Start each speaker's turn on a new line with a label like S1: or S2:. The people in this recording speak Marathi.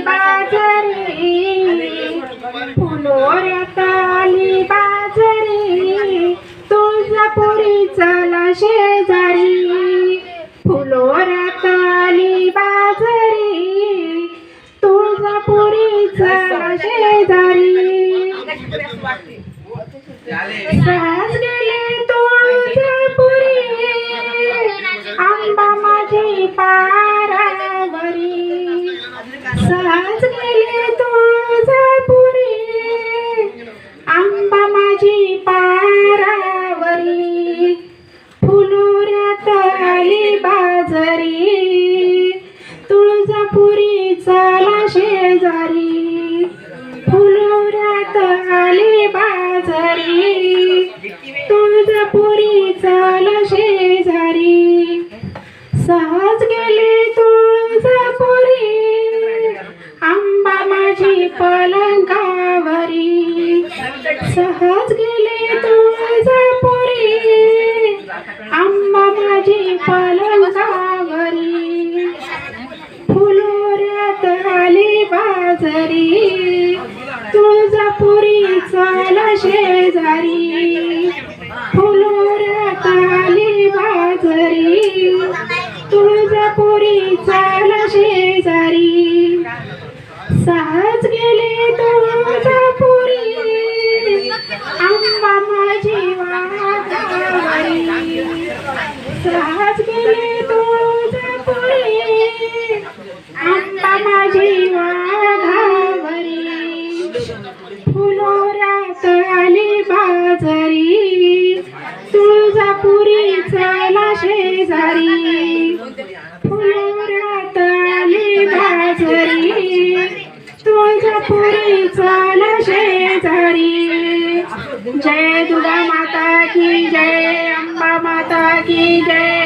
S1: बाजरी फुलोऱ्यात आली बाजरी तुळजापुरी चला शेजारी. फुलोऱ्यात आली बाजरी तुळजापुरी चला शेजारी. चाला शेजारी. सहज गेले तुळजापुरी. आंबा माझी पलंगावरी. सहज गेले तुळजापुरी. आंबा माझी पलंगावरी. फुलोऱ्यात आली बाजरी. तुळजापुरी चाला शेजारी. फुल चाला शेजारी. साज गेले तुळजापुरी आंबा माझी वाघावरी सहज गेले तुळजापुरी आंबा माझी वाघावरी फुलोऱ्यात आली बाजारी. तुळजापुरी चला शेजारी. बाजारी तुळजापुरी चला शेजारी. जय दुर्गा माता की जय अंबा माता की जय.